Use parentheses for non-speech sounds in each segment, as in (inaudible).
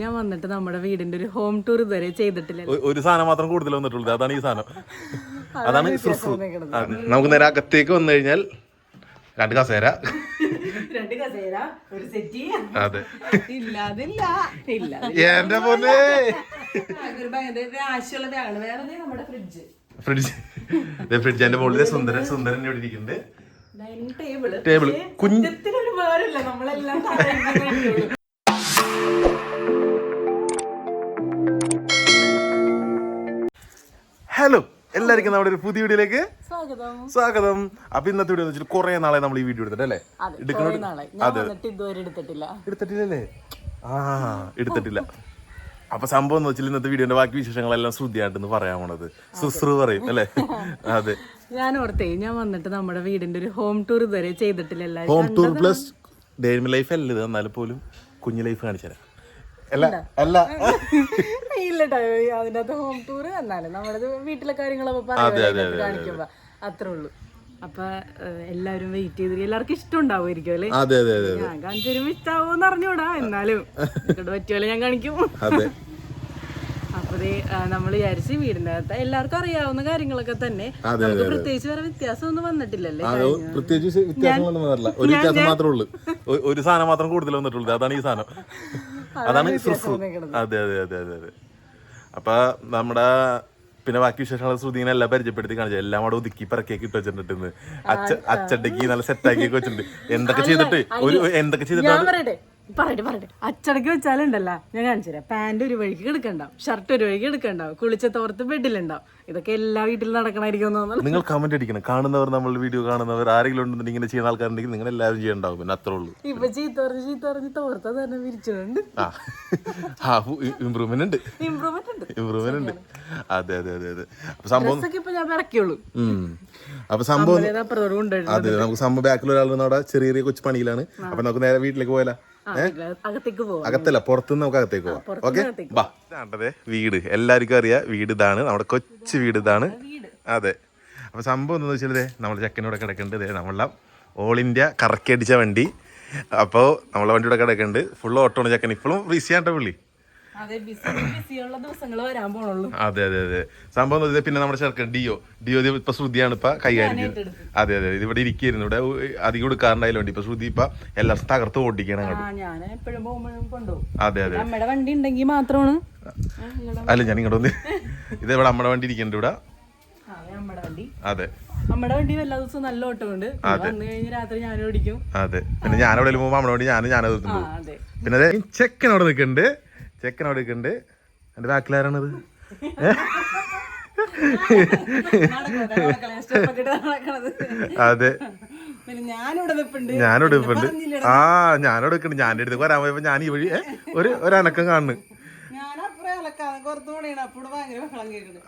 ഞാൻ വന്നിട്ട് നമ്മുടെ വീടിന്റെ ഒരു ഹോം ടൂർ ഇതുവരെ ചെയ്തിട്ടില്ല. ഒരു സാധനം മാത്രം കൂടുതൽ വന്നിട്ടുള്ളത്. അതാണ് ഈ സാധനം. അതാണ്. നമുക്ക് നേരെ അകത്തേക്ക് വന്നു കഴിഞ്ഞാൽ രണ്ട് കസേര. രണ്ട് കസേര ഒരു സെറ്റി അതെ. ഇല്ലാതില്ല. ഇല്ല എന്റെ പോലെ ബാഗാണ് വേറെ നമ്മുടെ ഫ്രിഡ്ജ് ഫ്രിഡ്ജ് ഫ്രിഡ്ജ് എന്റെ മുകളിൽ സുന്ദരൻ സുന്ദരൻ ഇവിടെ ഇരിക്കുന്നുണ്ട്. ടേബിൾ ടേബിൾ കുഞ്ഞ് ഹലോ എല്ലാവർക്കും നമ്മുടെ ഒരു പുതിയ വീഡിയോയിലേക്ക് സ്വാഗതം. അപ്പൊ ഇന്നത്തെ വീഡിയോ എന്ന് വെച്ചാൽ കുറെ നാളെ നമ്മൾ ഈ വീഡിയോ എടുത്തിട്ടില്ല. എടുത്തിട്ടില്ലല്ലേ? ആ എടുത്തിട്ടില്ല. അപ്പൊ സംഭവം എന്ന് വെച്ചാൽ ഇന്നത്തെ വീഡിയോന്റെ ബാക്കി വിശേഷങ്ങളെല്ലാം ശ്രുതിയായിട്ടെന്ന് പറയാൻ പോണത്. സുശ്രു പറയും അല്ലേ? അതെ. ഞാൻ ഓർത്തേ ഞാൻ വന്നിട്ട് നമ്മുടെ വീടിന്റെ ഒരു ഹോം ടൂർ ഇതുവരെ ചെയ്തിട്ടില്ല. Home tour plus daily life അല്ല ഇത്. എന്നാലും പോലും കുഞ്ഞു ലൈഫ് കാണിച്ചു തരാം. അല്ല അല്ല. ഇല്ലട്ടോ അതിനകത്ത് ഹോം ടൂർ എന്നാലും നമ്മുടെ വീട്ടിലെ കാര്യങ്ങളൊക്കെ കാണിക്കുമ്പോ അത്രേ ഉള്ളൂ. അപ്പൊ എല്ലാരും വെയിറ്റ് ചെയ്ത് എല്ലാവർക്കും ഇഷ്ടം ഉണ്ടാവുമായിരിക്കും അല്ലേ ഞാൻ കാണിച്ചു ഇഷ്ടാവോന്ന് അറിഞ്ഞൂടാ എന്നാലും. (laughs) പറ്റുമല്ലോ ഞാൻ കാണിക്കും. അപ്പൊ നമ്മൾ വിചാരിച്ച് വീടിന്റെ അകത്ത് എല്ലാവർക്കും അറിയാവുന്ന കാര്യങ്ങളൊക്കെ തന്നെ. നമുക്ക് പ്രത്യേകിച്ച് വേറെ വ്യത്യാസം ഒന്നും വന്നിട്ടില്ലല്ലേ അത് പ്രത്യേകിച്ച് വ്യത്യാസങ്ങളൊന്നും വന്നിട്ടില്ല. ഒരു വ്യത്യാസം മാത്രമേ ഉള്ളൂ. ഒരു സാധനം മാത്രം കൂടുതൽ വന്നിട്ടുള്ളൂ അതാണ് ഈ സാധനം. അതാണ് അതെ അതെ അതെ അതെ അതെ. അപ്പൊ നമ്മുടെ പിന്നെ ബാക്കി വിശേഷങ്ങൾ ശ്രുതിനെ എല്ലാം പരിചയപ്പെടുത്തി കാണിച്ചു. എല്ലാം അവിടെ ഒതുക്കി പറക്കിയൊക്കെ ഇട്ട് വെച്ചിട്ടുണ്ട് അച്ഛ അച്ചടക്കി നല്ല സെറ്റാക്കി വെച്ചിട്ടുണ്ട്. എന്തൊക്കെ ചെയ്തിട്ട്? ഒരു എന്തൊക്കെ ചെയ്തിട്ട് ഞാൻ പറയട്ടെ പറയട്ടെ. അച്ചടക്കി വെച്ചാലുണ്ടല്ല. ഞാൻ കാണിച്ചു തരാം. പാന്റ് ഒരു വഴിക്ക് എടുക്കണ്ടാവും ഷർട്ട് ഒരു വഴിക്ക് എടുക്കണ്ടാവും കുളിച്ച തോർത്ത് ബെഡിലുണ്ടാവും. ഇതൊക്കെ എല്ലാ വീട്ടിലും തോന്നുന്നു. നിങ്ങൾ കമന്റ് അടിക്കണം. കാണുന്നവർ നമ്മൾ വീഡിയോ കാണുന്നവർ ആരെങ്കിലും ഉണ്ടെന്നുണ്ടെങ്കിൽ ഇങ്ങനെ ചെയ്യുന്ന ആൾക്കാരുണ്ടെങ്കിൽ നിങ്ങൾ എല്ലാവരും ചെയ്യണ്ടാവും പിന്നെ അത്രേ ഉള്ളൂ. ഇപ്പൊ ചീത്ത പറഞ്ഞ് ചീത്ത പറഞ്ഞ് തോർത്ത തന്നെ വിരിച്ചിട്ടുണ്ട് ആ. ഇമ്പ്രൂവ്മെന്റ് ഉണ്ട്. ഇമ്പ്രൂവ്മെന്റ് ഉണ്ട്. ഇമ്പ്രൂവ്മെന്റ് ഉണ്ട്. അതെ അതെ അതെ അതെ. സംഭവം ഇപ്പൊ ഞാൻ ഇറക്കിയുള്ളൂ. അപ്പൊ സംഭവം അതെ നമുക്ക് സംഭവം ബാക്കിൽ ഒരാൾ അവിടെ ചെറിയ ചെറിയ കൊച്ചു പണിയിലാണ്. അപ്പൊ നമുക്ക് നേരെ വീട്ടിലേക്ക് പോയാലോ? അകത്തല്ല പുറത്തുനിന്ന് നമുക്ക് അകത്തേക്ക് പോവാം. ഓക്കെ? ബാ. ഇതാണ്ടതെ വീട്. എല്ലാവർക്കും അറിയാം വീട് ഇതാണ്. നമ്മുടെ കൊച്ചു വീട് ഇതാണ്. അതെ. അപ്പൊ സംഭവം എന്താണെന്ന് വെച്ചാൽ നമ്മൾ നമ്മുടെ ചെക്കനോടെ കിടക്കുന്നുണ്ട്. ദേ നമ്മളെ ഓൾ ഇന്ത്യ കറക്കി അടിച്ച വണ്ടി. അപ്പോൾ നമ്മളെ വണ്ടിയുടെ കിടക്കുന്നുണ്ട്. ഫുൾ ഓട്ടോണ് ചെക്കൻ. ഇപ്പോഴും റീസ് ആട്ടോ പുള്ളി. അതെ അതെ അതെ സംഭവം പിന്നെ നമ്മുടെ ചെറുക്കൻ ഡിയോ. ഡിയോ ഇപ്പൊ ശ്രുതിയാണ് ഇപ്പൊ കൈകാര്യം ചെയ്യുന്നത്. അതെ അതെ ഇത് ഇവിടെ ഇരിക്കുന്നു ഇവിടെ അധികം കൊടുക്കാറുണ്ടായാലും വേണ്ടി. ഇപ്പൊ ശ്രുതി ഇപ്പൊ എല്ലാം തകർത്ത് ഓടിക്കണം ഞാൻ അതെ അതെ. നമ്മുടെ വണ്ടി ഉണ്ടെങ്കിൽ മാത്രമാണ്. അല്ല ഞാൻ ഇങ്ങോട്ട് വന്ന് (laughs) ഇത് ഇവിടെ നമ്മുടെ വണ്ടി ഇരിക്കുന്നുണ്ട് ഇവിടെ. അതെ നമ്മുടെ വണ്ടി. എല്ലാ ദിവസവും നല്ല ഓട്ടമുണ്ട്. വന്നു കഴിഞ്ഞ് രാത്രി ഞാൻ ഓടിക്കും. അതെ. പിന്നെ ഞാൻ അവിടെ പോകുമ്പോൾ നമ്മുടെ വണ്ടി ഞാൻ അതെ. പിന്നെ ചെക്കൻ അവിടെ നിൽക്കുന്നുണ്ട്. ചെക്കൻ അവിടെ നിൽക്കുന്നുണ്ട് എന്റെ ബാക്കിലാരാണത്. അതെ. ഞാനിവിടെ നിൽപ്പുണ്ട്. ആ ഞാനിവിടെ നിൽക്കുന്നുണ്ട്. ഞാൻ എടുത്ത് വരാൻ പോയപ്പോ ഞാൻ ഈ വഴി ഒരു ഒരനക്കം കാണുന്നു.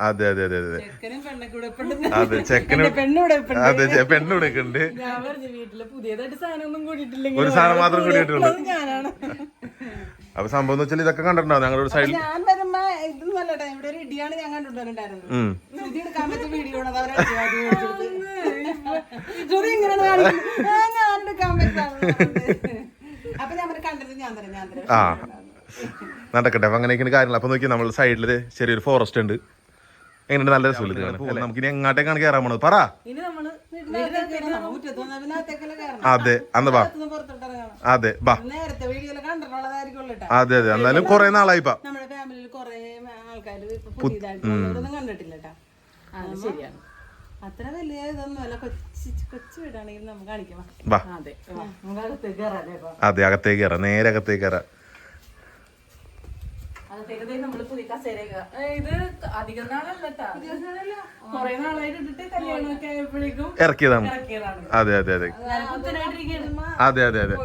അതെ അതെ അതെ അതെ. അതെ ചെക്കനും അതെ പെണ്ണൂടെ ഉണ്ട്. ഒരു സാധനം മാത്രം കൂടിയിട്ടുള്ളൂ അപ്പൊ സംഭവം എന്ന് വെച്ചാൽ ഇതൊക്കെ കണ്ടിട്ടുണ്ടാവും. ഞങ്ങളുടെ സൈഡിൽ ഞാൻ വരുമ്പോ ഇവിടെ ഒരു ഇടിയാണ് ഞാൻ വീഡിയോ ഞാൻ അപ്പൊ ഞാൻ പറഞ്ഞു, കണ്ടത് ഞാൻ തരാം ഞാൻ തരാം. ആ. നടക്കട്ടെ. അപ്പം അങ്ങനെയൊക്കെയാണ് കാര്യങ്ങൾ. അപ്പോൾ നോക്കി നമ്മൾ സൈഡിൽ ചെറിയൊരു ഫോറസ്റ്റ് ഉണ്ട്. എങ്ങനെയുണ്ട്? നല്ല രസമില്ല കാണാൻ. നമുക്ക് ഇനി എങ്ങോട്ടേക്കാണ് കയറാൻ പോണത്? പറ. അതെ അന്ന് ബാ അതെ ബാ അതെ അതെ. എന്നാലും കുറെ അത്ര വലിയ കൊച്ചു കൊച്ചു വീടാണെങ്കിൽ നമുക്ക് കാണിക്കാം. അകത്തേക്ക് കയറാല്ലേ അതെ അകത്തേക്ക് കയറാം. നേരെ അകത്തേക്ക് കയറാം. പുതിയ കസേരയൊക്കെ ഏ, ഇത് അധികം നാളല്ല കൊറേ നാളായിട്ട് ഇട്ടിട്ട് കല്യാണമൊക്കെ ആയപ്പോഴേക്കും ഇറക്കിയതാണ്. ഇറക്കിയതാണ്. അതെ അതെ അതെ. അതെ അതെ അതെ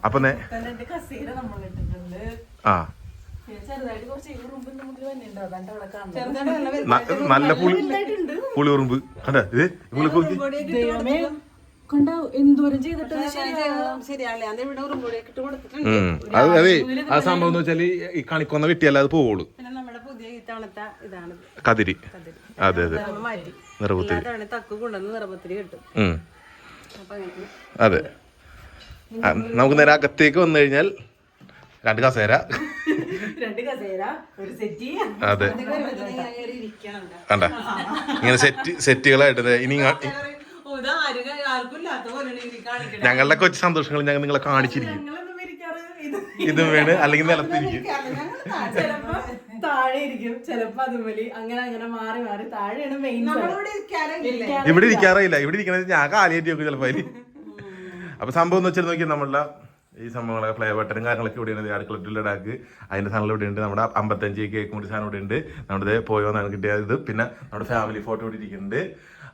അപ്പൊ കസേര നമ്മൾ ഇട്ടിട്ടുണ്ട്. ആ. നല്ല പുളി പുളിയുറുമ്പ് കണ്ടേ? പുളി പുളി ദൈവമേ. കണ്ടോ എന്തോരം അത്. അത് ആ സംഭവം എന്ന് വെച്ചാൽ ഈ കണിക്കൊന്ന വെട്ടിയല്ല അത് പോവുള്ളൂ. കതിരി. അതെ അതെ. നിറപുത്തിരി അതെ. നമുക്ക് നേരെ അകത്തേക്ക് വന്നു കഴിഞ്ഞാൽ രണ്ട് കസേര. അതെ. കണ്ട? ഇങ്ങനെ സെറ്റ് സെറ്റുകളായിട്ട് ഇനി ഞങ്ങളുടെ കൊച്ചു സന്തോഷങ്ങൾ ഞങ്ങൾ നിങ്ങളെ കാണിച്ചിരിക്കും. ഇതും വേണ് ഇത് ഇത് വീണ് അല്ലെങ്കിൽ നിലത്തിരിക്കും. താഴെ ഇരിക്കും. ചിലപ്പോ അതുപോലെ അങ്ങനെ അങ്ങനെ മാറി മാറി താഴെയാണ് മെയിൻ ഇവിടെ ഇരിക്കാറില്ല ഇവിടെ ഇരിക്കണത് ഞാൻ കാലിയേറ്റി നോക്കും ചിലപ്പോ അതിൽ അപ്പൊ സംഭവം എന്ന് വെച്ചാൽ നോക്കി നമ്മളുടെ ഈ സംഭവങ്ങളൊക്കെ ഫ്ലൈ ബട്ടനും കാര്യങ്ങളൊക്കെ ഇവിടെയാണ് അടുക്കള അതിന്റെ സാധനം ഇവിടെ ഉണ്ട്. നമ്മുടെ അമ്പത്തഞ്ച് കേക്ക് മുടി സാധനം ഇവിടെ ഉണ്ട്. നമ്മുടെ പോയോ എന്നാണ് കിട്ടിയത്. പിന്നെ നമ്മുടെ ഫാമിലി ഫോട്ടോ ഇവിടെ ഇരിക്കുന്നുണ്ട്.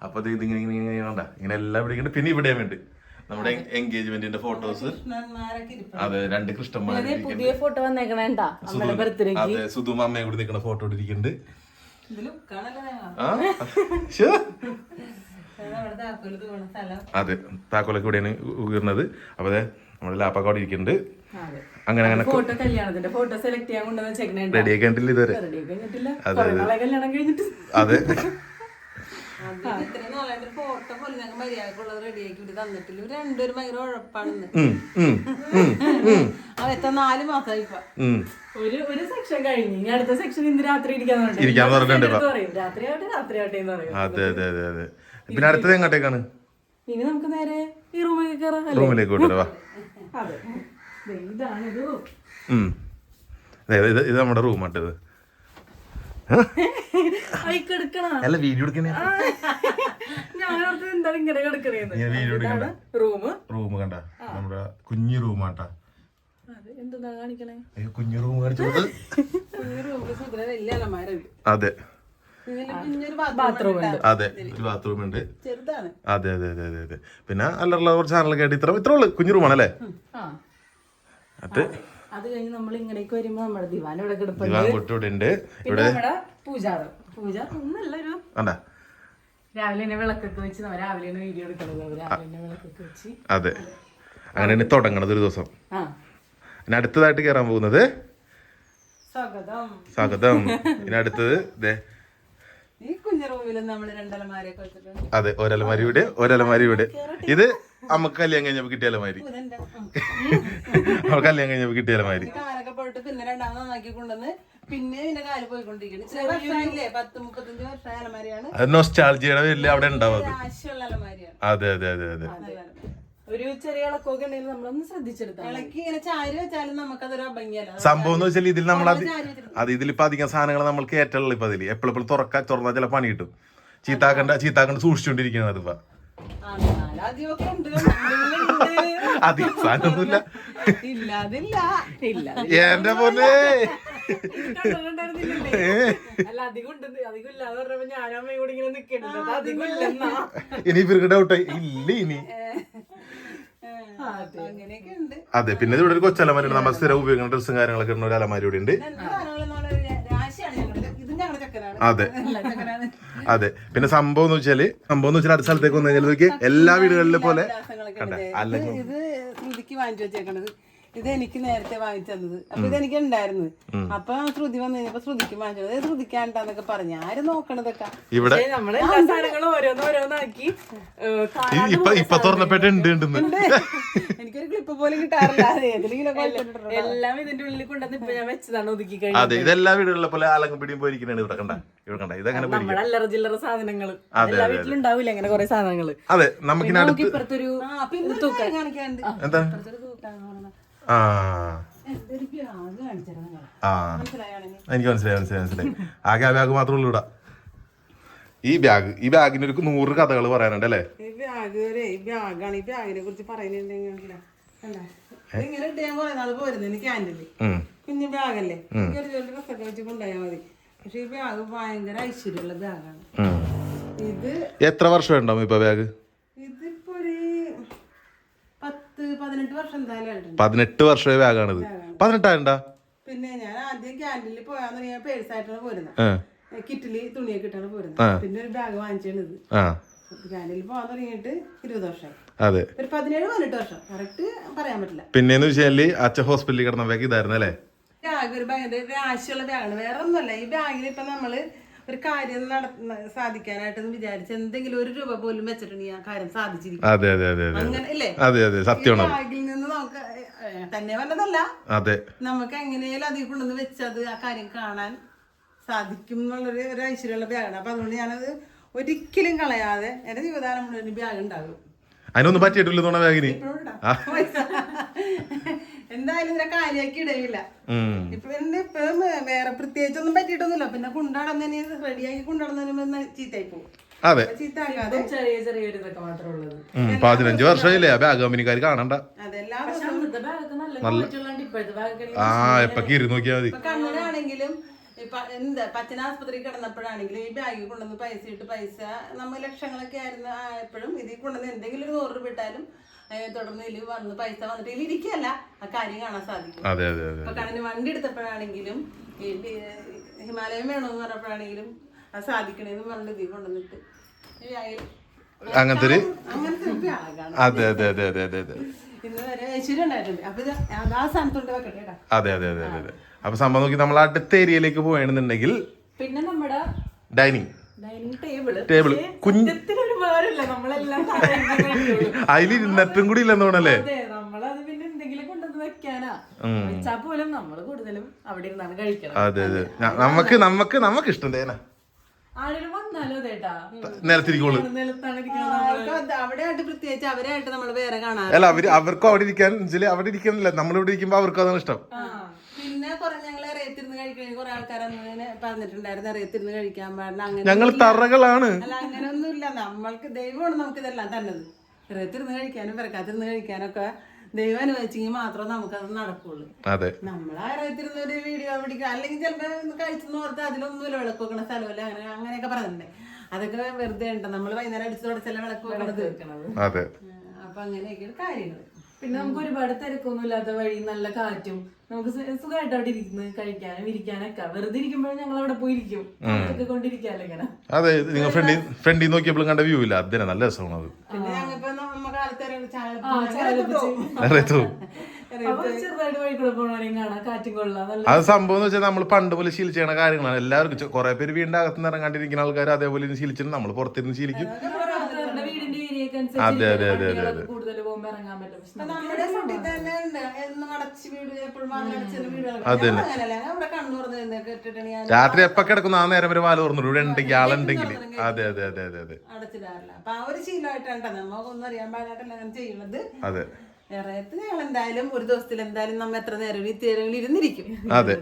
അപ്പൊ ഇത് ഇതിങ്ങനെ ഇങ്ങനെ ഇങ്ങനെ വേണ്ട ഇങ്ങനെ എല്ലാം ഇവിടെ പിന്നെ ഇവിടെ വേണ്ടി നമ്മുടെ എൻഗേജ്മെന്റിന്റെ ഫോട്ടോസ് അതെ രണ്ട് കൃഷ്ണന്മാർ പുതിയ ഫോട്ടോ വന്നേക്കണേണ്ട അതെ സുധു അമ്മയും കൂടി നിൽക്കുന്ന ഫോട്ടോ ഇട്ടിരിക്കുന്നുണ്ട്. അതെ താക്കോലൊക്കെ ഇവിടെയാണ് ഉയർന്നത്. അപ്പൊ അതെ നമ്മുടെ ലാപ്പൊക്കെ അവിടെ ഇരിക്കുന്നുണ്ട് അങ്ങനെ അങ്ങനെ ഫോട്ടോ കല്യാണത്തിന്റെ ഫോട്ടോ സെലക്ട് ചെയ്യാൻ കൊണ്ടുവന്ന് റെഡി കണ്ടില്ല ഇതുവരെ? അതെ കഴിഞ്ഞിട്ടില്ല ഫോട്ടോ പോലെ ഞങ്ങൾ മര്യാദക്കുള്ളത് റെഡിയാക്കി വിട്ട് തന്നിട്ടില്ല. രണ്ടുപേരും ഭയങ്കര ഉഴപ്പാണെന്ന് നാല് മാസമായി ഒരു ഒരു സെക്ഷൻ കഴിഞ്ഞു. ഇനി അടുത്ത സെക്ഷൻ ഇന്ന് രാത്രി ഇരിക്കാന്ന് പറഞ്ഞിട്ട്. ഇരിക്കാന്ന് പറഞ്ഞിട്ടുണ്ട് ഇപ്പൊ. പറയും. രാത്രി ആവട്ടെ രാത്രി ആവട്ടെ എന്ന് പറയും. അതെ അതെ അതെ അതെ. പിന്നെ അടുത്തത് എങ്ങോട്ടേക്കാണ്? ഇനി നമുക്ക് നേരെ ഈ റൂമിലേക്ക് കയറാം റൂമിലേക്ക് വിട്ടു അതെ. ദേ ഇതാണ് ഇത്. റൂം അതെ ഇത് ഇത് നമ്മുടെ റൂമാട്ടത് അല്ല വീഡിയോ എടുക്കണേ. റൂം റൂം കണ്ട. നമ്മുടെ കുഞ്ഞു റൂമാട്ടാ. കുഞ്ഞു റൂം കാണിച്ചത് അതെ. അതെ ഒരു ബാത്റൂം ഉണ്ട്. ചെറുതാണ്. അതെ അതെ അതെ അതെ അതെ. പിന്നെ അല്ലറ കുറച്ച് ചാനലൊക്കെ ആയിട്ട് ഇത്ര ഇത്ര ഉള്ളു. കുഞ്ഞു റൂമാണല്ലേ? ആ. അത് അത് കഴിഞ്ഞ് നമ്മൾ ഇങ്ങടേക്ക് വരുമ്പോ നമ്മുടെ ദിവാൻ ഇവിടെ കിടപ്പുണ്ട്. ഇവിടെ പൂജാറ് പൂജ. ഒന്നല്ല ഒരു രാവിലെ തന്നെ വിളക്കൊക്കെ വെച്ച് രാവിലെ തന്നെ വീഡിയോ എടുക്കണത്. രാവിലെ തന്നെ വിളക്കൊക്കെ വെച്ച് അതെ. അങ്ങനെയാണ് തുടങ്ങണത് ഒരു ദിവസം. ഇനി അടുത്തതായിട്ട് കയറാൻ പോകുന്നത്? സ്വാഗതം. ഇനി അടുത്തത് അതെ ഒരലമാരി ഇവിടെ ഒരലമാരി ഇവിടെ ഇത് നമുക്ക് കല്യാണം കഴിഞ്ഞപ്പോ കിട്ടിയാലോ മാതിരി ഉം. കല്യാണം കഴിഞ്ഞപ്പോ കിട്ടിയാലോ മാതിരി കാലൊക്കെ പോയിട്ട് പിന്നെ രണ്ടാമത് നന്നാക്കി കൊണ്ടുവന്ന് പിന്നെ കാൽ പോയിക്കൊണ്ടിരിക്കണം ചെറിയ വർഷമായില്ലേ? പത്ത് മുപ്പത്തഞ്ച് വർഷമായ അലമാരിയാണ്. അത് നൊസ്റ്റാൾജിയുടെ പേരിൽ അവിടെ ഉണ്ടാവും അത്. അലമാരിയാണ്. അതെ അതെ അതെ അതെ. ഒരു ചെറിയ ഇളക്കമൊക്കെ ഉണ്ടെങ്കിൽ നമ്മളൊന്ന് ശ്രദ്ധിച്ചെടുത്താൽ മതി. ഇളക്കി ഇങ്ങനെ ചാരി വെച്ചാലും നമുക്കതൊരു അഭംഗിയല്ല. സംഭവം എന്ന് വെച്ചാൽ ഇതിൽ നമ്മൾ അത് അത് ഇതിലിപ്പോ അധികം സാധനങ്ങൾ നമ്മൾ കേറ്റുള്ളൂ ഇപ്പൊ അതിൽ എപ്പോഴും എപ്പോഴും തുറക്കാൻ തുറന്നാൽ ചില പണി കിട്ടും ചീത്താക്കണ്ട ചീത്താക്കണ്ട സൂക്ഷിച്ചുകൊണ്ടിരിക്കുന്നത് അതിപ്പോ സാധനമൊന്നുമില്ല ഇല്ല എന്റെ പോലെ അത് ഇനി ഇവർക്ക് ഡൗട്ട് ഇല്ല ഇനി. അതെ. പിന്നെ ഇവിടെ ഒരു കൊച്ചലമാരി ഉണ്ട് നമ്മൾ സ്ഥിരം ഉപയോഗിക്കുന്ന ഡ്രസ്സും കാര്യങ്ങളൊക്കെ ഇടുന്ന ഒരു അലമാരി ഇവിടെ ഉണ്ട് അതെ. അതെ. പിന്നെ സംഭവം എന്ന് വെച്ചാൽ സംഭവം എന്ന് വെച്ചാൽ അടുത്ത സ്ഥലത്തേക്ക് വന്നു കഴിഞ്ഞാൽ നോക്കി എല്ലാ വീടുകളിലെ പോലെ വിലാസങ്ങളൊക്കെ കണ്ട ഉണ്ട്. അല്ല ഇത് ഇത് ശ്രുതിക്ക് വാങ്ങിച്ചു വെച്ചേക്കണത്. ഇത് എനിക്ക് നേരത്തെ വാങ്ങിച്ചു തന്നത്. അപ്പൊ ഇത് എനിക്ക് ഉണ്ടായിരുന്നു. അപ്പൊ ശ്രുതി വന്നു കഴിഞ്ഞപ്പോ ശ്രുതിക്ക് വാങ്ങിച്ചത് ശ്രുതിക്കാണ്ടെന്നൊക്കെ പറഞ്ഞു. ആര് നോക്കണതൊക്കെ? ഇവിടെ നമ്മൾ എല്ലാ സാധനങ്ങളും ഓരോന്ന് ഓരോന്നാക്കി ഏഹ്, ഇപ്പൊ ഇപ്പൊ തുറന്നപ്പോട്ട് ഉണ്ട്. (laughs) പോലും കിട്ടാറില്ല. എല്ലാം ഇതിന്റെ ഉള്ളിൽ കൊണ്ടുവന്ന് ഇപ്പൊ ഞാൻ വെച്ചതാണ് ഒതുക്കി കഴിഞ്ഞു അതെ ഇതെല്ലാ വീടുകളിലെ പോലെ ഇവിടെ കണ്ട ഇവിടെ ഇതങ്ങനെ അല്ലറ ചില്ലറ എല്ലാ അങ്ങനെ കുറെ അതെ നമുക്ക് ഇപ്പുറത്തൊരു എന്താ ആ. ആ. എനിക്ക് മനസ്സിലായി മനസ്സിലായി മനസ്സിലായി. ആകെ ആ ബാഗ് മാത്രമേ ഉള്ളൂ ഇവിടെ. ഈ ബാഗ് ഈ ബാഗിന് ഒരു നൂറ് കഥകൾ പറയാനുണ്ട് അല്ലേ? ഈ ബാഗ് ഈ ബാഗാണ് ഈ ബാഗിനെ കുറിച്ച് പറയുന്നുണ്ടെങ്കിൽ ഇങ്ങനെ ഇട്ട് ഞാൻ കുറെ നാൾ പോയിരുന്നു എനിക്ക് ക്യാന്റീനിൽ കുഞ്ഞു ബാഗല്ലേ? ചെറിയ ചെറിയ ഡ്രസ്സൊക്കെ വെച്ച് കൊണ്ടുപോയാൽ മതി. പക്ഷെ ഈ ബാഗ് ഭയങ്കര ഐശ്വര്യമുള്ള ബാഗാണ്. ഇത് എത്ര വർഷം ഉണ്ടാവും ഇപ്പൊ ബാഗ്? ഇതിപ്പോ ഒരു പത്ത് പതിനെട്ട് വർഷം എന്തായാലും ആയിട്ടുണ്ട്. പതിനെട്ട് വർഷമായ ബാഗാണിത്. പതിനെട്ടായിണ്ടാ? പിന്നെ ഞാൻ ആദ്യം ക്യാന്റീനിൽ പോയാന്ന് ഞാൻ പേഴ്സായിട്ടാണ് പോരുന്നത് കിറ്റിൽ തുണിയൊക്കെ ഇട്ടാണ് പോരുന്നത് പിന്നെ ഒരു ബാഗ് വാങ്ങിച്ചാണ് ഇത് ക്യാന്റീനിൽ പോകാൻ തുടങ്ങിയിട്ട് ഇരുപത് വർഷമായി അതെ. ഒരു പതിനേഴ് പതിനെട്ട് വർഷം. കറക്റ്റ് പറയാൻ പറ്റില്ല. പിന്നെന്ന് വെച്ചാൽ അച്ഛൻ ഹോസ്പിറ്റലിൽ കിടന്ന ബാഗ് ഇതായിരുന്നു അല്ലേ? ബാഗ് ഒരു ഭയങ്കര രാശിയുള്ള ബാഗാണ്. വേറെ ഒന്നുമല്ല ഈ ബാഗിൽ ഇപ്പൊ നമ്മൾ ഒരു കാര്യം നട സാധിക്കാനായിട്ടെന്ന് വിചാരിച്ച് എന്തെങ്കിലും ഒരു രൂപ പോലും വെച്ചിട്ടുണ്ടെങ്കിൽ ആ കാര്യം സാധിച്ചിരിക്കും. അതെ അതെ അതെ അങ്ങനെ അല്ലേ അതെ അതെ സത്യമാണ്. ബാഗിൽ നിന്ന് നമുക്ക് തന്നെ വന്നതല്ല. അതെ. നമുക്ക് എങ്ങനെയാലും അതിൽ കൊണ്ടുവന്ന് വെച്ചത് ആ കാര്യം കാണാൻ സാധിക്കും എന്നുള്ളൊരു ഒരു ഐശ്വര്യമുള്ള ബാഗാണ്. അപ്പൊ അതുകൊണ്ട് ഞാനത് ഒരിക്കലും കളയാതെ എന്റെ ജീവിതകാലം മുഴുവൻ ബാഗ് ഉണ്ടാകും. അതിനൊന്നും പറ്റിയിട്ടില്ല തോണ ബാഗിന്. എന്തായാലും ഇതിനെ കാര്യമാക്കി ഇടയില്ല. ഇപ്പൊ വേറെ പ്രത്യേകിച്ചൊന്നും പറ്റിയിട്ടൊന്നുമില്ല. പിന്നെ കൊണ്ടാടുന്നതിന് റെഡിയാക്കി കൊണ്ടാടുന്നതിന് ചീത്തയായി പോകും. അതെ. പതിനഞ്ച് വർഷമില്ലേ ആ ബാഗ് കമ്പനിക്കാർ കാണണ്ട. ആ എപ്പൊ ഇരുന്ന് നോക്കിയാൽ മതി. എന്താ പച്ചന ആസ്പത്രി കിടന്നപ്പോഴാണെങ്കിലും ഈ ബാഗിൽ കൊണ്ടുവന്ന് പൈസ ഇട്ട് പൈസ നമ്മൾ ലക്ഷങ്ങളൊക്കെ ആയിരുന്നു ആയപ്പോഴും ഇതിൽ കൊണ്ടുവന്ന് എന്തെങ്കിലും ഒരു നൂറ് രൂപ ഇട്ടാലും തുടർന്ന് ഇതിൽ വന്ന് പൈസ വന്നിട്ട് ഇതിൽ ഇരിക്കല്ല ആ കാര്യം കാണാൻ സാധിക്കും. അപ്പൊ ഇപ്പൊ വണ്ടി എടുത്തപ്പോഴാണെങ്കിലും ഹിമാലയം വേണമെന്ന് പറഞ്ഞപ്പോഴാണെങ്കിലും അത് സാധിക്കണേന്ന് പറഞ്ഞിട്ട് ഇതിൽ കൊണ്ടുവന്നിട്ട്. അങ്ങനത്തെ ഒരു അതെ അതെ അതെ അതെ അതെ അതെ. അതെ അതെ അതെ അതെ അതെ അപ്പൊ സംഭവം നോക്കി നമ്മൾ അടുത്ത ഏരിയയിലേക്ക് പോകണമെന്നുണ്ടെങ്കിൽ പിന്നെ നമ്മുടെ ഡൈനിങ്. ടേബിൾ. കുഞ്ഞ് കൂടി ഇല്ലെന്ന് തോന്നല്ലേ അതെ നമ്മളത് പിന്നെ എന്തെങ്കിലും കൊണ്ടുവന്ന് വെക്കാനാ. വെച്ചാ പോലും നമ്മൾ കൂടുതലും അവിടെ ഇരുന്നാണ് കഴിക്കണം അതെ അതെ. നമുക്ക് നമുക്ക് നമുക്ക് ഇഷ്ടം തേന ആരെങ്കിലും വന്നാലോ അവിടെയായിട്ട് പ്രത്യേകിച്ച് അവരായിട്ട് നമ്മൾ വേറെ കാണാൻ അല്ല അവർ അവർക്കും അവിടെ ഇരിക്കാൻ അവിടെ ഇരിക്കുന്നില്ല. നമ്മളിവിടെ ഇരിക്കുമ്പോ അവർക്കും അതാണ് ഇഷ്ടം. പിന്നെ കുറെ ഞങ്ങൾ ഇറയത്തിരുന്ന് കഴിക്കണേ കുറെ ആൾക്കാർ അന്ന് പറഞ്ഞിട്ടുണ്ടായിരുന്നു. ഇറയത്തിരുന്ന് കഴിക്കാൻ പാടില്ല അങ്ങനെ ഞങ്ങൾ തറകളാണ്. അല്ല അങ്ങനെയൊന്നുമില്ല നമ്മൾക്ക് ദൈവമാണ് നമുക്ക് ഇതെല്ലാം തന്നത്. ഇറയത്തിരുന്ന് കഴിക്കാനും പിറക്കാത്തിരുന്ന് കഴിക്കാനൊക്കെ ദൈവം അനുവദിച്ചെങ്കിൽ മാത്രമേ നമുക്കത് നടക്കുള്ളൂ. അതെ. ഇറയത്തിരുന്ന് ഒരു വീഡിയോ പിടിക്കുക. അല്ലെങ്കിൽ ചിലപ്പോൾ കഴിച്ചെന്ന് ഓർത്ത് അതിലൊന്നുമില്ല വിളക്ക് വെക്കണ സ്ഥലമല്ല? അങ്ങനെ അങ്ങനെയൊക്കെ പറഞ്ഞിട്ടുണ്ട് അതൊക്കെ വെറുതെ ഉണ്ട്? നമ്മൾ വൈകുന്നേരം അടിച്ചു തുടച്ചല്ല വിളക്ക് വെക്കണത്? അതെ. അപ്പൊ അങ്ങനെയൊക്കെയാണ് കാര്യങ്ങൾ പിന്നെ നമുക്ക് ഒരുപാട് തിരക്കൊന്നും ഇല്ലാത്ത വഴി നല്ല കാറ്റും നമുക്ക് സുഖമായിട്ട് അവിടെ ഇരിക്കുന്നത് കഴിക്കാനും ഇരിക്കാനൊക്കെ. വെറുതെ ഇരിക്കുമ്പോഴും ഞങ്ങൾ അവിടെ പോയിരിക്കും. അതൊക്കെ കൊണ്ടിരിക്കാല്ലോ ഇങ്ങനെ. അതെ നിങ്ങൾ ഫ്രണ്ടി ഫ്രണ്ടി നോക്കിയപ്പോഴും കണ്ട വ്യൂ ഇല്ല. അതിനെ നല്ല രസമാണ് അത്. അത് സംഭവം എന്ന് വെച്ചാൽ നമ്മൾ പണ്ട് പോലെ ശീലിച്ച ചെയ്യണ കാര്യങ്ങളാണ്. എല്ലാവർക്കും കുറെ പേര് വീണ്ടും അകത്തുനിന്ന് ഇറങ്ങാണ്ടിരിക്കുന്ന ആൾക്കാർ അതേപോലെ ശീലിച്ചിട്ട് നമ്മൾ പുറത്തിരുന്ന് ശീലിക്കും. അതെ, അതെ, അതെ, നമ്മുടെ വീട്ടിൽ തന്നെ ഉണ്ട് എന്നും അടച്ച് വീട് എപ്പോഴും അങ്ങനെയല്ല. കണ്ണു തുറന്ന് ഞാൻ രാത്രി എപ്പോ കിടക്കുന്ന? ആ നേരം വരെ വാല തുറന്നു ഇവിടെ ഉണ്ടെങ്കിൽ ആളുണ്ടെങ്കിൽ അതെ അതെ അതെ അതെ അതെ. അടച്ചിടാറില്ല. അപ്പൊ ആ ഒരു ശീലമായിട്ടാണ് നമുക്കൊന്നും അറിയാൻ പാടില്ലാട്ടല്ല അങ്ങനെ ചെയ്യുന്നത്. അതെ. ഞങ്ങൾ എന്തായാലും ഒരു ദിവസത്തിൽ എന്തായാലും നമ്മ എത്ര നേരം ഇരുന്നിരിക്കും. അതെ.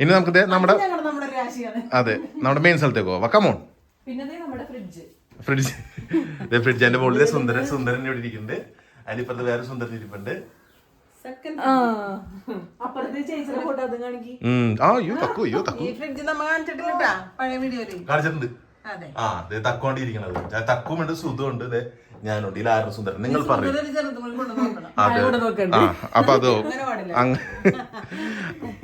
ഇനി നമുക്ക് ദേ നമ്മുടെ നമ്മുടെ രാശിയാണ് അതെ. നമ്മുടെ മെയിൻ സ്ഥലത്തേക്ക് പോവാം. കമോൺ പിന്നെ ദേ നമ്മുടെ ഫ്രിഡ്ജ് ഫ്രിഡ്ജ് ഫ്രിഡ്ജ് എന്റെ മുകളിൽ സുന്ദരൻ സുന്ദരൻ ഇവിടെ ഇരിക്കുന്നുണ്ട്. അതിനിപ്പുറത്ത് വേറെ സുന്ദരൻ ഇരിപ്പുണ്ട്. സെക്കൻഡ് ആ. അപ്പുറത്തെ ചേച്ചിയുടെ ഫോട്ടോ അത് കാണിക്കി. ആ അയ്യോ തക്കു അയ്യോ തക്കു. ഈ ഫ്രിഡ്ജ് നമ്മ കാണിച്ചിട്ടില്ലട്ടാ പഴയ വീഡിയോയിൽ. കാണിച്ചിട്ടുണ്ട്. അതെ. ആ ദേ തക്കോണ്ടിരിക്കണത് തക്കുമുണ്ട് സുധുണ്ട് ദേ ഞാനുണ്ട് ഇതിലാരും സുന്ദരൻ. നിങ്ങൾ പറയും. (laughs) അതെ. അപ്പൊ അതോ (laughs)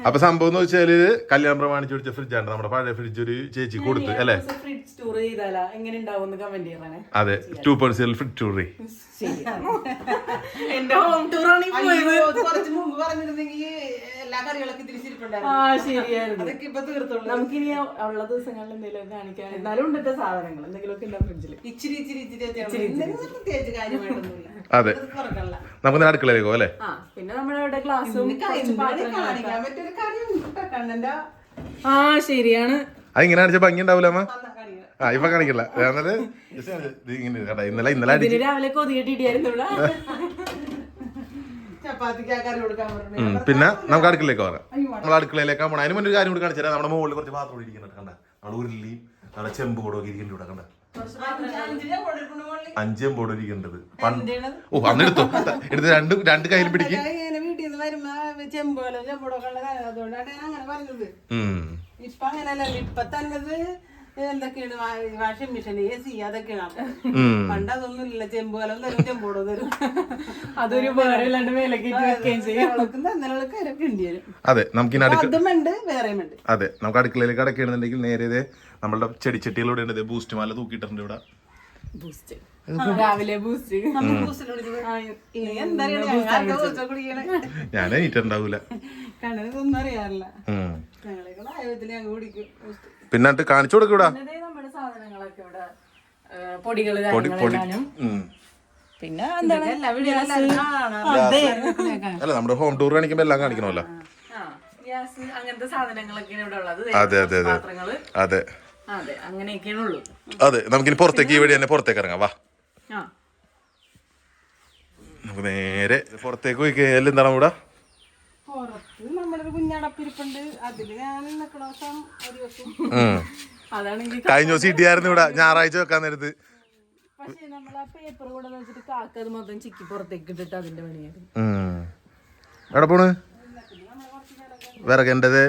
അപ്പൊ സംഭവം എന്ന് വെച്ചാൽ കല്യാണം പ്രമാണിച്ച് പിടിച്ച ആണ്. നമ്മുടെ പഴയ ഫ്രിഡ്ജ് ഒരു ചേച്ചി കൊടുത്തു അല്ലേ? ഫ്രിഡ്ജ് സ്റ്റോർ ചെയ്താലാ? എങ്ങനെ ഉണ്ടാവും കമന്റ് ചെയ്യണേ. അതെ ടു പെർസെന്റ് ഫ്രിഡ്ജ് (laughs) എന്റെ ഹോം ടൂർ ആണ് കുറച്ച് മുമ്പ് പറഞ്ഞിരുന്നെങ്കിൽ എല്ലാ കറികളൊക്കെ തിരിച്ചിരിപ്പുണ്ടായിരുന്നു. അതൊക്കെ ഇപ്പൊ തീർത്തുള്ളൂ നമുക്കിനി ഉള്ള ദിവസങ്ങളിൽ എന്തെങ്കിലും കാണിക്കാൻ എന്നാലും ഉണ്ടത്തെ സാധനങ്ങൾ എന്തെങ്കിലുമൊക്കെ ഉണ്ടാവും ഫ്രിഡ്ജിൽ ഇച്ചിരി ഇച്ചിരി ഇച്ചിരി പ്രത്യേകിച്ച് കാര്യമായിട്ടൊന്നുമില്ല. അതെ. നമുക്ക് അടുക്കളയിലേക്ക് അല്ലേ? ആ പിന്നെ നമ്മുടെ അവിടെ ഗ്ലാസും എന്താണ് കാണിക്കാൻ പറ്റിയ കാര്യം കണ്ണന്റെ ആ ശരിയാണ്. അത് ഇങ്ങനെ അടിച്ച ഭംഗി ഉണ്ടാവില്ല അമ്മ? ആ ഇപ്പൊ കാണിക്കില്ല ഇത് ഇങ്ങനെ കണ്ട ഇന്നലെ ഇന്നലെ അടി ഇതിന് രാവിലെ ഉം, പിന്നെ നമുക്ക് അടുക്കളയിലേക്ക് വരാം നമ്മൾ അടുക്കളയിലേക്ക് പോകണം. അതിന് മുന്നേ ഒരു കാര്യം കൂടി കാണിച്ചു തരാം. നമ്മുടെ മുകളിൽ കുറച്ച് പാത്രം കൂടി ഇരിക്കുന്നുണ്ട് കണ്ട. നമ്മുടെ ഉരുളിയും നമ്മുടെ ചെമ്പ് കൂടൊക്കെ ഇരിക്കുന്നുണ്ട് ഇവിടെ കണ്ട. അഞ്ചും ഇരിക്കുന്നുണ്ട്. പണ്ട് ഓ അന്നെടുത്തോ എടുത്ത്. രണ്ട് രണ്ട് കയ്യിൽ പിടിക്കും. ചെമ്പോലോ ചെമ്പോടൊക്കെ ഉള്ളതാണ് അതുകൊണ്ടാണ് ഞാൻ അങ്ങനെ പറഞ്ഞത്. ഇപ്പൊ അങ്ങനല്ല ഇപ്പൊ തന്നത് എന്തൊക്കെയാണ് വാഷിംഗ് മെഷീൻ എ സി അതൊക്കെയാണ്. പണ്ട് അതൊന്നും ഇല്ല തരും ചെമ്പോടോ തരും. അതൊരു. അതെ നമുക്ക് അതും നമുക്ക് അടുക്കളയിലേക്ക് അടക്കുകയാണെന്നുണ്ടെങ്കിൽ നേരെ നമ്മളുടെ ചെടിച്ചട്ടികളൂടെ ഉണ്ട് ബൂസ്റ്റ് മാല തൂക്കിയിട്ടുണ്ട് ഇവിടെ. ബൂസ്റ്റ്. രാവിലെ ബൂസ്റ്റ്? ഞാൻ ബൂസ്റ്റ് കണ്ണിനൊന്നും അറിയാറില്ല. ഉം. ഞങ്ങളെ ഞങ്ങൾ കുടിക്കും പിന്നെ കാണിച്ചു കൊടുക്കൂടാ പിന്നെ നമ്മുടെ സാധനങ്ങളൊക്കെ ഇവിടെ പൊടികൾ കാര്യങ്ങളെല്ലാനും ഉം. പിന്നെ എന്താണ്? എല്ലാ വീഡിയോ അല്ല നമ്മുടെ ഹോം ടൂർ കാണിക്കുമ്പോ എല്ലാം കാണിക്കണമല്ലോ. ആ ഗ്യാസ് അങ്ങനത്തെ സാധനങ്ങളൊക്കെയാണ് ഇവിടെ ഉള്ളത്. അതെ അതെ അതെ. പാത്രങ്ങൾ. അതെ. അതെ. അങ്ങനെയൊക്കെയാണ് ഉള്ളു. അതെ നമുക്കിനി പുറത്തേക്ക് ഈ വഴി തന്നെ പുറത്തേക്ക് ഇറങ്ങാം. വാ. ആ. നമുക്ക് നേരെ പുറത്തേക്ക് പോയി കഴിഞ്ഞാൽ എന്താണ് ഇവിടെ പുറത്ത് ഒരു കുഞ്ഞടപ്പിരിപ്പുണ്ട്. അതിൽ ഞാൻ നിക്കണ ദിവസം ഒരു വെക്കും. അതാണെങ്കിൽ കഴിഞ്ഞ ദിവസം ഇടിയായിരുന്നു ഇവിടെ. ഞായറാഴ്ച വെക്കാൻ നേരത്ത്. പക്ഷെ നമ്മൾ ആ പേപ്പർ കൂടെ വെച്ചിട്ട് കാക്ക അത് മൊത്തം ചിക്കി പുറത്തേക്ക് ഇട്ടിട്ട് അതിന്റെ പണിയായിരുന്നു ഉം. എവിടെ പോണ്? വിറകന്റെത്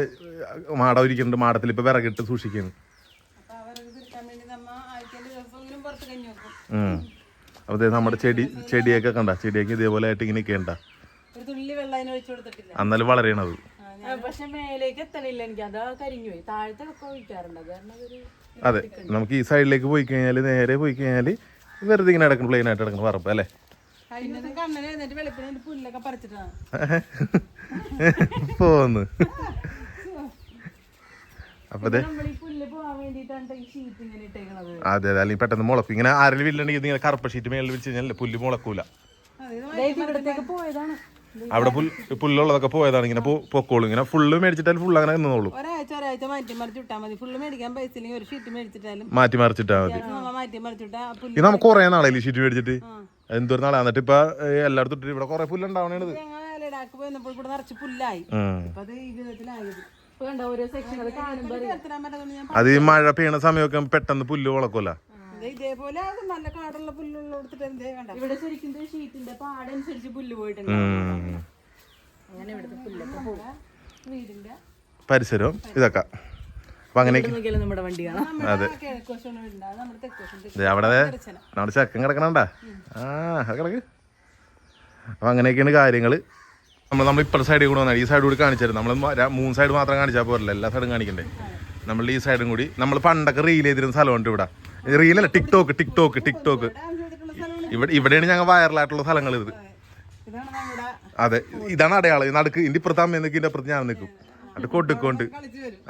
മാടം ഇരിക്കുന്നുണ്ട് മാടത്തിൽ ഇപ്പൊ വിറകിട്ട് സൂക്ഷിക്കുന്നു. ദേ നമ്മുടെ ചെടി ചെടിയൊക്കെ കണ്ട? ചെടിയൊക്കെ ഇതേപോലെ ആയിട്ട് ഇങ്ങനെ നിൽക്കേണ്ട? എന്നാലും വളരണത്. പക്ഷെ മേലേക്ക് എത്തണില്ല. എനിക്ക് അതാ കരിഞ്ഞു പോയി. താഴത്തെ ഒക്കെ ഒഴിക്കാറുണ്ട്. അത് കാരണം അതൊരു അതെ നമുക്ക് ഈ സൈഡിലേക്ക് പോയി കഴിഞ്ഞാൽ നേരെ പോയി കഴിഞ്ഞാൽ വെറുതെ ഇങ്ങനെ അടക്കണം പ്ലെയിൻ ആയിട്ട് അടക്കണം പറമ്പ് അല്ലേ? (laughs) പോന്ന്. അപ്പൊ അതെ അതെ അല്ലെങ്കിൽ പെട്ടെന്ന് മുളക്കും. ഇങ്ങനെ ആരെങ്കിലും വീട്ടിലുണ്ടെങ്കിൽ ഇങ്ങനെ കറുപ്പ ഷീറ്റ് മേളിൽ വിളിച്ചു കഴിഞ്ഞാൽ പുല്ല് മുളക്കൂല. പോയതാണ്. അവിടെ പുല്ല് പുല്ലുള്ളതൊക്കെ പോയതാണ്. ഇങ്ങനെ പൊക്കോളൂ. ഇങ്ങനെ ഫുള്ള് മേടിച്ചിട്ടാൽ ഫുള്ള് അങ്ങനെ നിന്നോളൂ. ഒരാഴ്ച ഒരാഴ്ച മാറ്റി മറിച്ച് വിട്ടാൽ മതി. ഫുള്ള് മേടിക്കാൻ പൈസ ഇല്ലെങ്കിൽ ഒരു ഷീറ്റ് മേടിച്ചിട്ടാലും മാറ്റി മറിച്ചിട്ടാ മതി. മാറ്റി മറിച്ചിട്ടാ ഇത് നമുക്ക് കുറെ നാളെ ഷീറ്റ് മേടിച്ചിട്ട്? എന്തൊരു നാളെ? എന്നിട്ട് ഇപ്പൊ എല്ലായിടത്തും ഇവിടെ കുറെ പുല്ല് ഉണ്ടാവണത് ഞങ്ങൾ ലഡാക്ക് പോയപ്പോൾ ഇവിടെ നിറച്ച് പുല്ലായി. അപ്പൊ അത് ഈ അത് മഴ പെയ്യണ സമയമൊക്കെ പെട്ടെന്ന് പുല്ല് മുളക്കൂല. ദേ ഇതേപോലെ അത് നല്ല കാടുള്ള പുല്ലുള്ള കൊടുത്തിട്ട് എന്തേ വേണ്ട ഇവിടെ ശരിക്കും ഇത് ഷീറ്റിന്റെ പാടനുസരിച്ച് പുല്ല് പോയിട്ടുണ്ട്. അങ്ങനെ ഇവിടുത്തെ പുല്ലൊക്കെ പോകും വീടിന്റെ പരിസരവും ഇതൊക്കെ. അപ്പൊ അങ്ങനെ നമ്മുടെ വണ്ടി കാണാം. നമ്മുടെ കിഴക്ക് വശം വീടുണ്ട് അത് അവിടെ നമ്മുടെ ചക്കൻ കിടക്കണണ്ട? ആ അത് കിടക്ക്. അപ്പൊ അങ്ങനെയൊക്കെയാണ് കാര്യങ്ങൾ. നമ്മൾ നമ്മൾ ഇപ്പുറത്തെ സൈഡിൽ കൂടെ വന്നാൽ ഈ സൈഡ് കൂടി കാണിച്ചു തരും. നമ്മൾ മൂന്ന് സൈഡ് മാത്രം കാണിച്ചാൽ പോരല്ലോ? എല്ലാ സൈഡും കാണിക്കണ്ടേ? നമ്മൾ ഈ സൈഡും കൂടി നമ്മൾ പണ്ടൊക്കെ റീൽ ചെയ്തിരുന്ന സ്ഥലമുണ്ട് ഇവിടെ. റീലല്ല ടിക്ടോക്ക് ടിക്ടോക്ക് ടിക്ടോക്ക് ഇവിടെ ഇവിടെയാണ് ഞങ്ങൾ വൈറലായിട്ടുള്ള സ്ഥലങ്ങൾ ഇത്. അതെ ഇതാണ് അടയാളം. നടക്ക് ഇതിന്റെ ഇപ്പുറത്ത് അമ്മ നിൽക്കും ഇതിന്റെ അപ്പുറത്ത് ഞാൻ നിൽക്കും അത് കൊടുക്കൊണ്ട്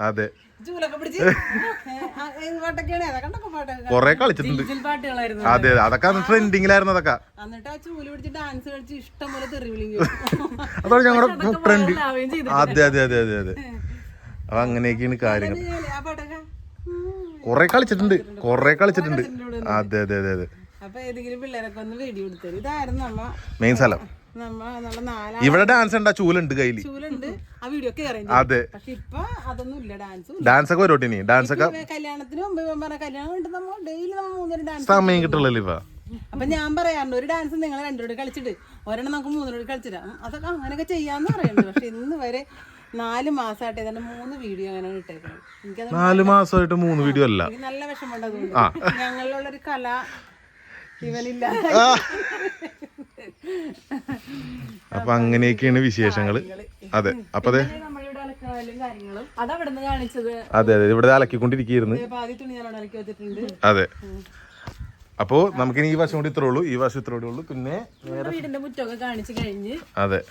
അതെ. കൊറേ കളിച്ചിട്ടുണ്ട്. അതെ അതെ. അതൊക്കെ ട്രെൻഡിങ്ങിലായിരുന്നു അതൊക്കെ. അതാണ് ഞങ്ങളുടെ ട്രെൻഡ് അതെ അതെ അതെ അതെ അതെ. അപ്പൊ അങ്ങനെയൊക്കെയാണ് കാര്യങ്ങൾ. കൊറേ കളിച്ചിട്ടുണ്ട് കൊറേ കളിച്ചിട്ടുണ്ട്. അതെ അതെ അതെ അതെ. മെയിൻ സ്ഥലം. ഇവിടെ ഡാൻസ് ഉണ്ടാ? ചൂലുണ്ട് കയ്യിൽ. അറേഞ്ച് അതെ. ഡാൻസും ഒക്കെ വരോട്ടെ ഇനി? ഡാൻസ് ഒക്കെ സമയം കിട്ടുള്ളല്ലോ അപ്പൊ ഞാൻ പറയാറുണ്ട് ഒരു ഡാൻസ് നിങ്ങൾ രണ്ടുപേരും കളിച്ചിട്ട് ഒരെണ്ണം നമുക്ക് മൂന്നിനോട് കളിച്ചിടാം അതൊക്കെ അങ്ങനെയൊക്കെ ചെയ്യാന്ന് പറയുന്നുണ്ട്. പക്ഷെ ഇന്ന് വരെ നാല് മാസമായിട്ട് ഏതാണ്ട് മൂന്ന് വീഡിയോ അങ്ങനെ ഇട്ടേക്കണം. എനിക്കത് നാല് മാസമായിട്ട് മൂന്ന് വീഡിയോ അല്ല. എനിക്ക് നല്ല വിഷമമുണ്ട് അതുകൊണ്ട് ഞങ്ങളിലുള്ളൊരു കല ഇവനില്ല അപ്പൊ അങ്ങനെയൊക്കെയാണ് വിശേഷങ്ങൾ. അതെ. അപ്പൊ അതെ. നമ്മളിവിടെ അലക്കാലും കാര്യങ്ങളും. അതവിടെ നിന്ന് കാണിച്ചത്. അതെ അതെ. ഇവിടെ അലക്കിക്കൊണ്ടിരിക്കുന്നു ആദ്യ തുണി ഞാൻ അലക്കി വെച്ചിട്ടുണ്ട്. അതെ. അപ്പോ നമുക്കിനി ഈ വശം കൂടി ഇത്രേ ഉള്ളൂ. ഈ വശം ഇത്രേ ഉള്ളൂ. പിന്നെ വീടിന്റെ മുറ്റമൊക്കെ കാണിച്ചു കഴിഞ്ഞ് അതെ.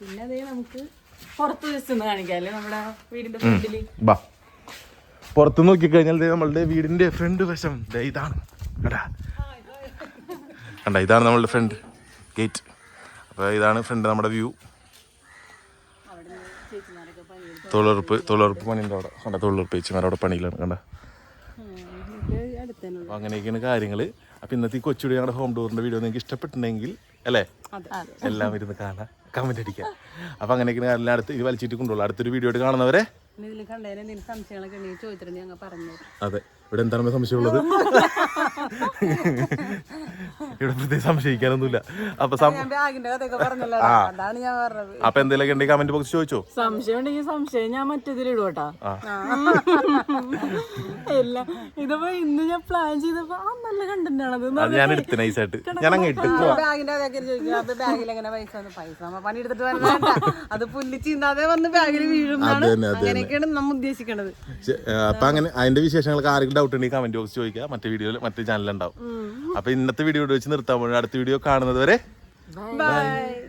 പിന്നെ അതേ നമുക്ക് പുറത്ത് ജസ്റ്റ് ഒന്ന് കാണിക്കാല്ലേ നമ്മുടെ വീടിന്റെ ഫ്രണ്ടിൽ? ബാ. പുറത്ത് നോക്കിക്കഴിഞ്ഞാൽ നമ്മളുടെ വീടിന്റെ ഫ്രണ്ട് വശം. ഇതാണ്. എടാ കണ്ട ഇതാണ് നമ്മളുടെ ഫ്രണ്ട്. ഗേറ്റ്. അപ്പോൾ ഇതാണ് ഫ്രണ്ട് നമ്മുടെ വ്യൂ. തൊഴിലുറപ്പ് തൊഴിലുറപ്പ് പണിയുണ്ട് അവിടെ. കണ്ട തൊഴിലുറപ്പ് ചേച്ചിമാരവിടെ പണിയിലാണ്. കണ്ട? അങ്ങനെയൊക്കെയാണ് കാര്യങ്ങൾ അപ്പോൾ ഇന്നത്തെ ഈ കൊച്ചുടി ഞങ്ങളുടെ ഹോം ടൂറിന്റെ വീഡിയോ നിങ്ങൾക്ക് ഇഷ്ടപ്പെട്ടിട്ടുണ്ടെങ്കിൽ അല്ലേ? എല്ലാം ഇരുന്ന് കാണാം. കമന്റ് അടിക്കാം. അപ്പോൾ അങ്ങനെയൊക്കെ എല്ലാം അടുത്ത് ഇത് വലിച്ചിട്ട് കൊണ്ടുള്ളൂ അടുത്തൊരു വീഡിയോ ആയിട്ട് കാണുന്നവരെ? അതെ. ഇവിടെ എന്താണ് സംശയമുള്ളത്? (laughs) ഇവിടെ പ്രത്യേകം സംശയിക്കാനൊന്നുമില്ല. അപ്പൊ ബാഗിന്റെ കഥയൊക്കെ പറഞ്ഞല്ലോ അതാണ് ഞാൻ പറഞ്ഞത്. അപ്പൊ എന്തെങ്കിലും ഉണ്ടെങ്കിൽ കമന്റ് ബോക്സ് ചോദിച്ചോ? സംശയം ഉണ്ടെങ്കിൽ സംശയം. ഞാൻ മറ്റേതിലിടും കേട്ടാ. ഇല്ല. ഇതിപ്പോ ഇന്ന് ഞാൻ പ്ലാൻ ചെയ്തപ്പോ ആ നല്ല കണ്ടന്റ് ആണത് ഞാൻ എടുത്ത് നൈസായിട്ട് ഞാൻ അങ്ങ് ഇട്ടു ബാഗിന്റെ ബാഗിൽ എങ്ങനെ പൈസ വന്നു? പൈസ നമ്മ പണി എടുത്തിട്ട് വരണ്ട അത് പുല്ലി ചീന്താതെ വന്ന് ബാഗിൽ വീഴും അങ്ങനെയൊക്കെയാണ് നമ്മ ഉദ്ദേശിക്കണത്. ചെ- അപ്പൊ അങ്ങനെ അതിന്റെ വിശേഷങ്ങൾക്ക് ആരെങ്കിലും ഡൗട്ട് ഉണ്ടെങ്കിൽ കമന്റ് ബോക്സ് ചോദിക്കുക. മറ്റേ വീഡിയോയിൽ മറ്റേ ചാനലുണ്ടാവും ഉണ്ടാവും. അപ്പൊ ഇന്നത്തെ വീഡിയോ വെച്ച് നിർത്താൻ പോകുന്നത് അടുത്ത വീഡിയോ കാണുന്നത് വരെ. ബൈ